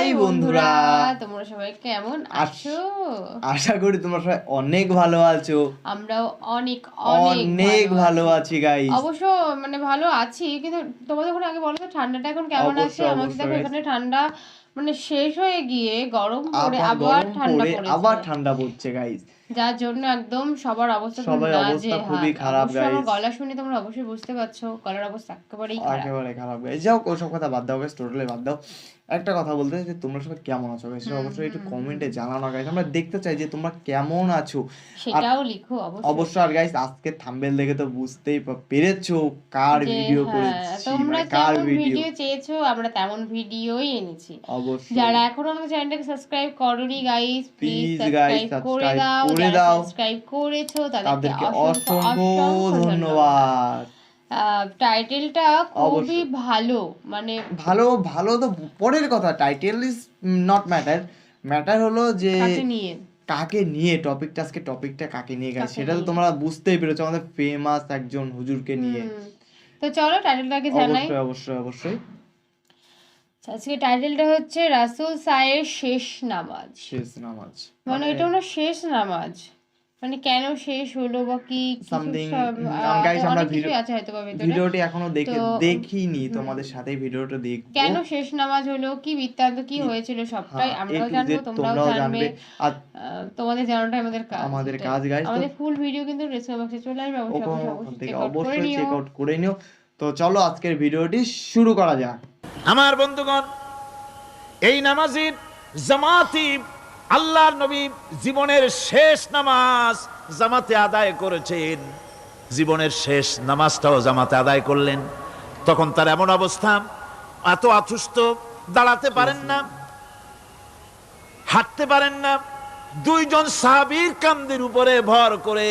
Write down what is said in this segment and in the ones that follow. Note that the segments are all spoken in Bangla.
হাই বন্ধুরা। তোমরা সবাই কেমন আছো? আশা করি তোমরা সবাই অনেক ভালো আছো। আমরাও অনেক অনেক ভালো আছি। গাই অবশ্য মানে ভালো আছি কিন্তু তোমাদের ওখানে আগে বলো তো ঠান্ডাটা এখন কেমন আছে? আমাদের দেখো এখানে ঠান্ডা মানে শেষ হয়ে গিয়ে গরম পড়ে আবার আবার ঠান্ডা পড়ে আবার ঠান্ডা পড়ছে গাইস যার জন্য একদম সবার অবস্থা সবার অবস্থা খুবই খারাপ, অবশ্য আমার গলা শুনে তোমরা অবশ্যই বুঝতে পারছ গলার অবস্থা একেবারেই খারাপ। একেবারে খারাপ গাইস যাও ওসব কথা বাদ দাও গাইস টোটালি বাদ দাও। একটা কথা বলতে চাই যে তোমরা সবাই কেমন আছো গাইস অবশ্যই একটু কমেন্টে জানানো গাইস আমরা দেখতে চাই যে তোমরা কেমন আছো। সেটাও লিখো অবশ্যই। অবশ্যই আর গাইস আজকে থাম্বেল দেখে তো বুঝতেই পেরেছ কার ভিডিও হ্যাঁ, করেছি তোমরা মানে কার ভিডিও চেয়েছো আমরা তেমন ভিডিওই এনেছি। অবশ্যই। যারা এখনও আমাদের চ্যানেলটাকে সাবস্ক্রাইব করোনি গাইস প্লিজ সাবস্ক্রাইব করে দাও করে দাও। সাবস্ক্রাইব করেছ তাদেরকে অসংখ্য ধন্যবাদ। টাইটেলটা খুবই ভালো মানে ভালো ভালো তো পরের কথা title is not matter matter হলো যে কাকে নিয়ে? কাকে নিয়ে টপিকটা আজকে টপিকটা কাকে নিয়ে গেছে সেটা তো তোমরা বুঝতেই পেরেছ আমাদের ফেমাস একজন হুজুরকে নিয়ে। তো চলো টাইটেলটাকে জানাই। অবশ্যই অবশ্যই অবশ্যই। আজকে টাইটেলটা হচ্ছে রাসূল সায়ের শেষ নামাজ। শেষ নামাজ। মানে এটা ওনার শেষ নামাজ। মানে কেন শেষ হলো বা কি সামথিং গাইস আমরা ভিডিও আছে হয়তো বা ভিডিওটি এখনও দেখে দেখিনি তোমাদের সাথে ভিডিওটা দেখব। কেন শেষ নামাজ হলো? কি বৃত্তান্ত কি হয়েছিল সবটাই হ্যাঁ, আমরাও জানব তোমরাও জানবে। তোমাদের জানাটাই আমাদের কাজ। আমাদের কাজ তো- আমাদের ফুল ভিডিও কিন্তু ডেসক্রিপশন বক্সে চলে আসবে অবশ্যই চেক আউট করে নিও। তো চলো আজকের ভিডিওটি শুরু করা যাক। আমার বন্ধুগণ, এই নামাজির জামাতি আল্লাহর নবী জীবনের শেষ নামাজ জামাতে আদায় করেছেন। জীবনের শেষ নামাজটাও জামাতে আদায় করলেন। তখন তার এমন অবস্থা, এত অসুস্থ, দাঁড়াতে পারেন না, হাঁটতে পারেন না। দুইজন সাহাবীর কান্দের উপরে ভর করে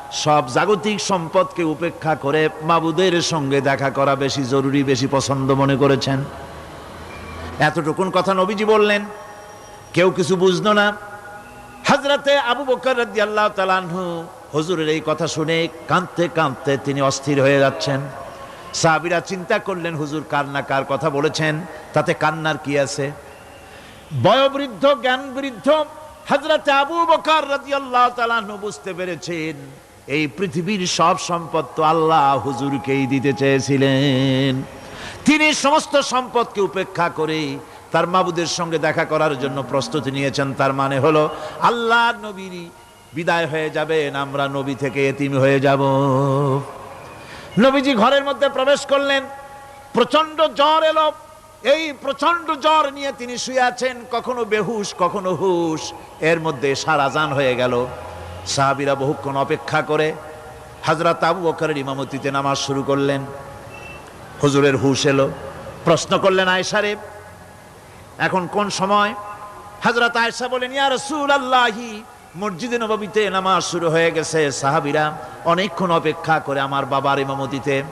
সব জাগতিক সম্পদকে উপেক্ষা করে মাবুদের সঙ্গে দেখা করা বেশি জরুরি, বেশি পছন্দ মনে করেছেন। এতটুকুন কথা নবীজি বললেন। কেউ কিছু বুঝলো না। হাজরাতে আবু বকর রাদিয়াল্লাহু তাআলা আনহু হুজুরের এই কথা শুনে কাঁদতে কাঁদতে তিনি অস্থির হয়ে যাচ্ছেন। সাহাবীরা চিন্তা করলেন, হুজুর কার না কার কথা বলেছেন, তাতে কান্নার কি আছে? বয়োবৃদ্ধ জ্ঞান বৃদ্ধ হজরত আবু বকর তাআলা আনহু বুঝতে পেরেছেন এই পৃথিবীর সব সম্পদ তো আল্লাহ হুজুরকেই দিতে চেয়েছিলেন। তিনি সমস্ত সম্পদকে উপেক্ষা করে তার মাবুদের সঙ্গে দেখা করার জন্য প্রস্তুতি নিয়েছেন। তার মানে হলো, আল্লাহ নবীর বিদায় হয়ে যাবেন, আমরা নবী থেকে এতিম হয়ে যাব। নবীজি ঘরের মধ্যে প্রবেশ করলেন। প্রচণ্ড জ্বর এলো। এই প্রচণ্ড জ্বর নিয়ে তিনি শুয়ে আছেন, কখনো বেহুশ, কখনো হুশ। এর মধ্যে সারাজান হয়ে গেল। সাহাবিরা বহুক্ষণ অপেক্ষা করে হাজরাত আবু বকরের ইমামতিতে নামাজ শুরু করলেন। হুজুরের হুশ এলো। প্রশ্ন করলেন আয়সারে এখন কোন সময়? হজরত আয়সা বলেন ইয়া রসুল আল্লাহি মসজিদে নবমীতে নামাজ শুরু হয়ে গেছে। সাহাবিরা অনেকক্ষণ অপেক্ষা করে আমার বাবার ইমামতিতে।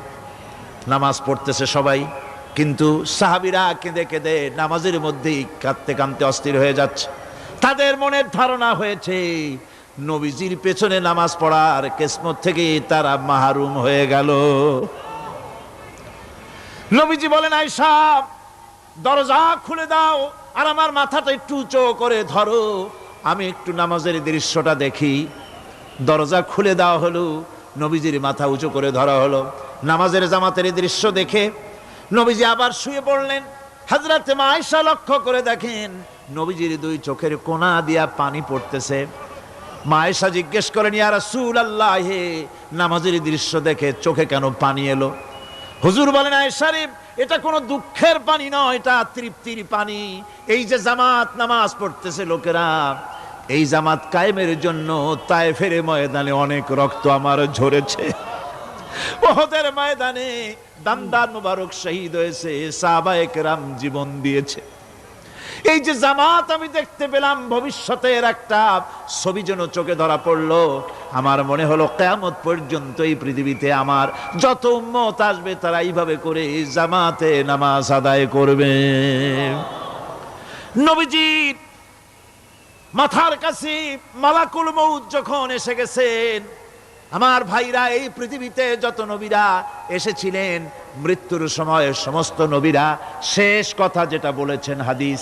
নামাজ পড়তেছে সবাই, কিন্তু সাহাবিরা কেঁদে কেঁদে নামাজের মধ্যেই কাঁদতে কাঁদতে অস্থির হয়ে যাচ্ছে। তাদের মনের ধারণা হয়েছে নবীজির পেছনে নামাজ পড়ার কেসমত থেকে তারা মাহরুম হয়ে গেল। নবীজি বলেন আয়সা দরজা খুলে দাও আর আমার মাথাটা একটু উঁচু করে ধরো। আমি একটু নামাজের দৃশ্যটা দেখি। দরজা খুলে দেওয়া হলো, নবীজির মাথা উঁচু করে ধরা হলো। নামাজের জামাতের দৃশ্য দেখে নবীজি আবার শুয়ে পড়লেন। হাজরাতে মা আয়সা লক্ষ্য করে দেখেন, নবীজির দুই চোখের কোনা দিয়া পানি পড়তেছে। মায়েশা জিজ্ঞেস করেন, ইয়া রাসূল আল্লাহ নামাজের দৃশ্য দেখে চোখে কেন পানি এলো? হুজুর বলেন আয়সারিফ এটা কোনো দুঃখের পানি নয়, এটা তৃপ্তির পানি। এই যে জামাত নামাজ পড়তেছে লোকেরা, এই জামাত কায়েমের জন্য তাই ফেরে ময়দানে অনেক রক্ত আমার ঝরেছে। ওহদের ময়দানে দান্দার মুবারক শহীদ হয়েছে সাহাবায়ে রাম জীবন দিয়েছে। এই যে জামাত আমি দেখতে পেলাম, ভবিষ্যতের একটা ছবি যেন চোখে ধরা পড়ল। আমার মনে হলো কেয়ামত পর্যন্ত এই পৃথিবীতে আমার যত উম্মত আসবে তারা এইভাবে করে জামাতে নামাজ আদায় করবে। নবীজির মাথার কাছে মালাকুল মৌত যখন এসে গেছেন, আমার ভাইরা এই পৃথিবীতে যত নবীরা এসেছিলেন, মৃত্যুর সময় সমস্ত নবীরা শেষ কথা যেটা বলেছেন হাদিস।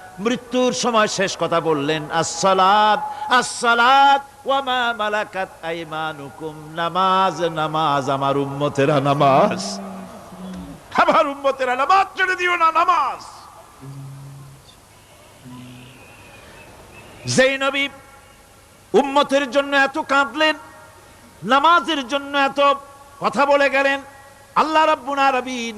মৃত্যুর সময় শেষ কথা বললেন, আসসালাত আসসালাত ওয়ামা মালাকাত আইমানুকুম, নামাজ নামাজ, আমার উম্মতেরা নামাজ। আমার উম্মতেরা নামাজ ছেড়ে দিও না, নামাজ। যেই নবী উম্মতের জন্য এত কাঁদলেন, নামাজের জন্য এত কথা বলে গেলেন, আল্লাহ রাব্বুল আলামিন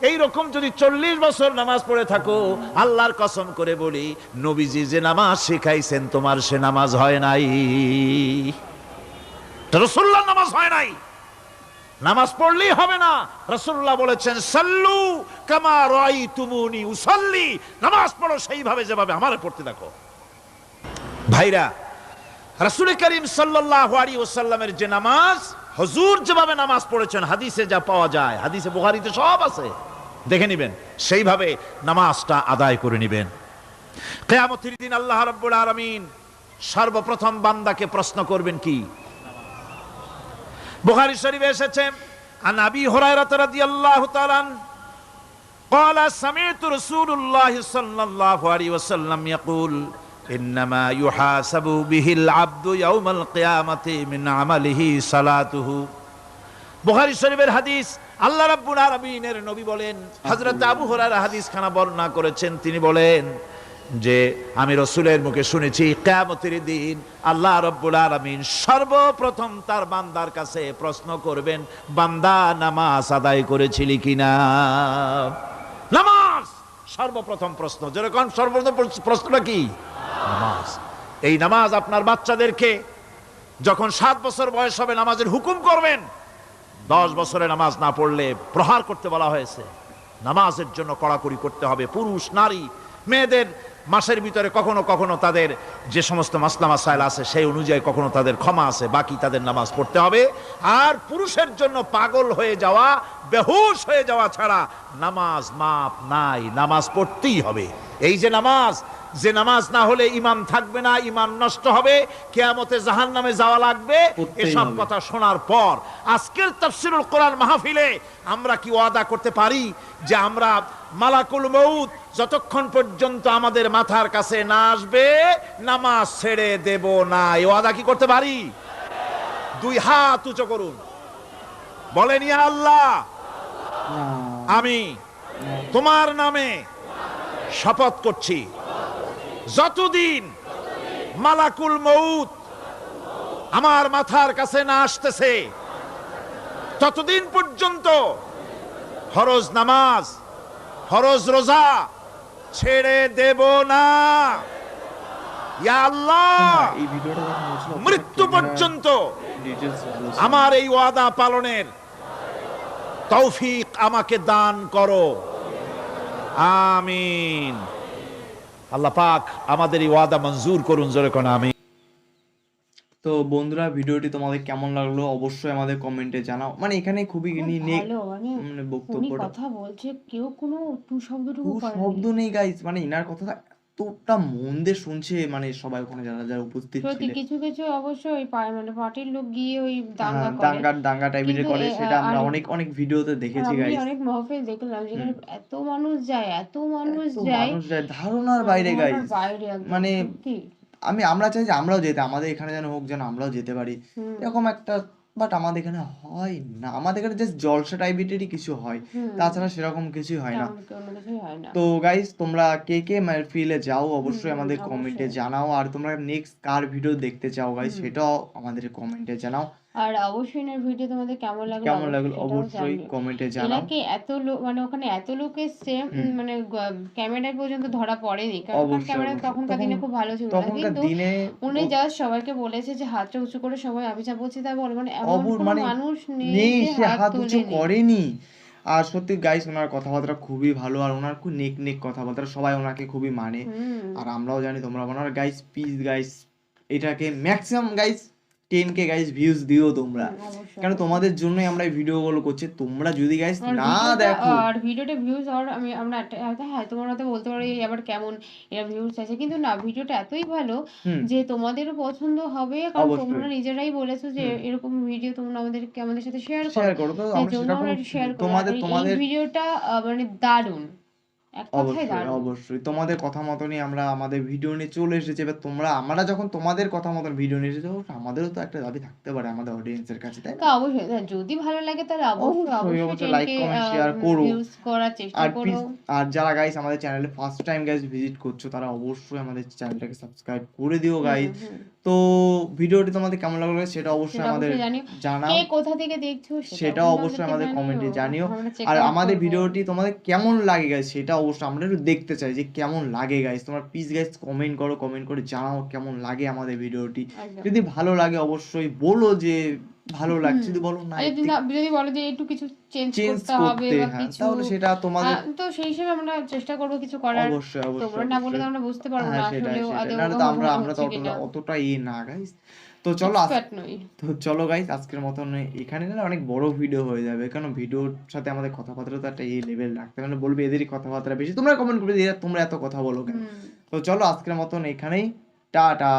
এই রকম যদি চল্লিশ বছর নামাজ পড়ে থাকো, আল্লাহর কসম করে বলি, নবীজি যে নামাজ শিখাইছেন, তোমার সে নামাজ হয় নাই। রসুল্লাহ নামাজ হয় নাই। নামাজ পড়লেই হবে না। রসুল্লাহ বলেছেন, সাল্লু কামা রাই তুমুনি উসাল্লি। নামাজ পড়ো সেইভাবে যেভাবে আমার পড়তে দেখো। ভাইরা রাসূল করিম সাল্লাল্লাহু আলাইহি ওয়াসাল্লামের যে নামাজ হুজুর যেভাবে নামাজ পড়েছেন হাদিসে যা পাওয়া যায় হাদিসে বুখারীতে সব আছে দেখে নেবেন সেইভাবে নামাজটা আদায় করে নেবেন কিয়ামতের দিন আল্লাহ রাব্বুল আলামিন সর্বপ্রথম বান্দাকে প্রশ্ন করবেন কি বুখারী শরীফে এসেছে আন আবি হুরায়রা রাদিয়াল্লাহু তাআলা قال سمعت رسول الله صلى الله عليه وسلم يقول ইন্নামা ইউহাসাবু বিহিল আব্দু ইয়াউমাল কিয়ামাতি মিন আমালিহি সালাতুহু। বুখারী শরীফের হাদিস, আল্লাহ রাব্বুল আলামিনের নবী বলেন, হযরত আবু হুরায়রা হাদিস খানা বর্ণনা করেছেন, তিনি বলেন যে, আমি রসুলের মুখে শুনেছি, কেয়ামতের দিন আল্লাহ রব্বুল আলমিন সর্বপ্রথম তার বান্দার কাছে প্রশ্ন করবেন, বান্দা নামাজ আদায় করেছিলি কিনা? নামাজ! সর্বপ্রথম প্রশ্ন। যেরকম সর্বপ্রথম প্রশ্নটা কি? নামাজ। এই নামাজ আপনার বাচ্চাদেরকে যখন সাত বছর বয়স হবে নামাজের হুকুম করবেন, দশ বছরে নামাজ না পড়লে প্রহার করতে বলা হয়েছে। নামাজের জন্য কড়াকড়ি করতে হবে। পুরুষ, নারী, মেয়েদের মাসের ভিতরে কখনো কখনো তাদের যে সমস্ত মাসলা মাসাইল আছে, সেই অনুযায়ী কখনো তাদের ক্ষমা আছে, বাকি তাদের নামাজ পড়তে হবে। আর পুরুষের জন্য পাগল হয়ে যাওয়া, বেহুশ হয়ে যাওয়া ছাড়া নামাজ মাপ নাই, নামাজ পড়তেই হবে। এই যে নামাজ যে নামাজ না হলে ইমান থাকবে না ইমান নষ্ট হবে কেয়ামতে জাহান নামে যাওয়া লাগবে এসব কথা শোনার পর আজকের তাফসিরুল কোরআন মাহফিলে আমরা কি ওয়াদা করতে পারি যে আমরা মালাকুল মউত যতক্ষণ পর্যন্ত আমাদের মাথার কাছে না আসবে নামাজ ছেড়ে দেব না। এই ওয়াদা কি করতে পারি? দুই হাত উঁচু করুন। বলেন ইয়া আল্লাহ। আমি। তোমার নামে। শপথ করছি। যতদিন মালাকুল মৌত আমার মাথার কাছে না আসতেছে, ততদিন পর্যন্ত হরজ নামাজ, ফরজ রোজা ছেড়ে দেব না। মৃত্যু পর্যন্ত আমার এই ওয়াদা পালনের তৌফিক আমাকে দান করো। আমিন। আল্লাহ পাক আমাদের এই ওয়াদা মঞ্জুর করুন জোরে কোন আমিন। তো বন্ধুরা ভিডিওটি তোমাদের কেমন লাগল অবশ্যই আমাদের কমেন্টে জানাও। মানে এখানে খুবই খুব নি- নে- মানে বক্তব্য বক্তব্যটা। কথা বলছে কেউ কোনো টু শব্দ নেই গাইস মানে ইনার কথাটা এতটা মন দিয়ে শুনছে মানে সবাই ওখানে যারা যারা উপস্থিত সত্যি ছিলেন। কিছু কিছু অবশ্য ওই পা- মানে পার্টির লোক গিয়ে ওই দাঙ্গা হ্যাঁ, করে দাঙ্গা দাঙ্গা টাইপের কিন্তু করে এ- সেটা আমরা আর- অনেক অনেক ভিডিওতে দেখেছি আমি গাইস অনেক মহফিল দেখলাম যেখানে এত মানুষ যায় এত মানুষ যায়। মানুষ যায় ধারণার বাইরে ধারণার গাইস বাইরে একদম, মানে সত্যি। আমি আমরা চাই যে আমরাও যেতে আমাদের এখানে যেন হোক যেন আমরাও যেতে পারি। হুম, এরকম একটা বাট আমাদের এখানে হয় না। আমাদের এখানে জাস্ট জলসা টাইপেরই কিছু হয়। তাছাড়া সেরকম কিছুই হয় না। তো গাইস তোমরা কে কে মানে ফিলে যাও অবশ্যই আমাদের। কমেন্টে জানাও। আর তোমরা নেক্সট কার ভিডিও দেখতে চাও গাইস সেটাও আমাদের কমেন্টে জানাও। আর অবশ্যই এনার ভিডিও তোমাদের কেমন লাগল কেমন লাগল? অবশ্যই। কমেন্টে জানাও। এনাকে এত লোক মানে ওখানে এত লোক এসছে। মানে ক্যামেরায় পর্যন্ত ধরা পড়েনি। কারণ ক্যামেরা তখনকার দিনে খুব ভালো ছিল। না কিন্তু দিনে উনি জাস্ট সবাইকে বলেছে যে হাতটা উঁচু করে সবাই আবিচা বলছে তাই বল। মানে এমন কোনো মানে মানুষ নেই যে হাত উঁচু করেনি। আর সত্যি গাইস ওনার কথাবার্তা খুবই ভালো আর ওনার খুব নেক নেক কথাবার্তা সবাই ওনাকে খুবই মানে। হুম, আর আমরাও জানি তোমরা ওনার গাইস প্লিজ গাইস এটাকে ম্যাক্সিমাম গাইস টেন কে গাইস ভিউজ দিও তোমরা। কারণ তোমাদের জন্যই আমরা এই ভিডিওগুলো করছি তোমরা যদি গাইস না দেখো আর ভিডিওটা ভিউজ আর আমি আমরা হ্যাঁ তোমার হয়তো বলতে পারো এই আবার কেমন এরা ভিউজ আছে কিন্তু না ভিডিওটা এতই ভালো যে তোমাদেরও পছন্দ হবে কারণ তোমরা নিজেরাই বলেছ যে এরকম ভিডিও তোমরা আমাদেরকে আমাদের সাথে শেয়ার শেয়ার করো। করো তো আমরা শেয়ার করি। তোমাদের তোমাদের ভিডিওটা মানে দারুণ। অবশ্যই অবশ্যই। তোমাদের কথা মতনই আমরা আমাদের ভিডিও নিয়ে চলে এসেছি। এবার তোমরা আমরা যখন তোমাদের কথা মতন ভিডিও নিয়ে এসেছি আমাদেরও তো একটা দাবি থাকতে পারে আমাদের অডিয়েন্সের কাছে তাই না? অবশ্যই যদি ভালো লাগে তাহলে অবশ্যই অবশ্যই, like, comment, share করো। করার চেষ্টা করো। আর যারা গাইস আমাদের চ্যানেলে ফার্স্ট টাইম গাইস ভিজিট করছ তারা অবশ্যই আমাদের চ্যানেলটাকে সাবস্ক্রাইব করে দিও গাইস। তো ভিডিওটি তোমাদের কেমন লাগল সেটা অবশ্যই আমাদের জানাও। কে কোথা থেকে দেখছ সেটাও অবশ্যই আমাদের কমেন্টে জানিও। আর আমাদের ভিডিওটি তোমাদের কেমন লাগে গাইস সেটা অবশ্যই আমরা একটু দেখতে চাই যে কেমন লাগে গাইস তোমরা প্লিজ গাইস কমেন্ট করো কমেন্ট করে জানাও কেমন লাগে আমাদের ভিডিওটি। যদি ভালো লাগে অবশ্যই বলো যে ভালো লাগছে যদি বলো না যদি বলো যে একটু কিছু চেঞ্জ করতে হবে বা হ্যাঁ কিছু তাহলে সেটা তোমাদের তো সেই হিসেবে আমরা চেষ্টা করব কিছু করার। অবশ্যই অবশ্যই তোমরা না বলে আমরা বুঝতে পারব হ্যাঁ না সেটাই। আসলে আমরা আমরা তো অতটা ইয়ে না গাইস তো চলো তো চলো গাইস আজকের মতন এখানে না অনেক বড় ভিডিও হয়ে যাবে। কারণ ভিডিওর সাথে আমাদের কথাবার্তা তো একটা এই লেভেল রাখতে মানে বলবে এদেরই কথাবার্তা বেশি। তোমরা কমেন্ট করবে দিয়ে তোমরা এত কথা বলো কেন? তো চলো আজকের মতন এখানেই। টাটা!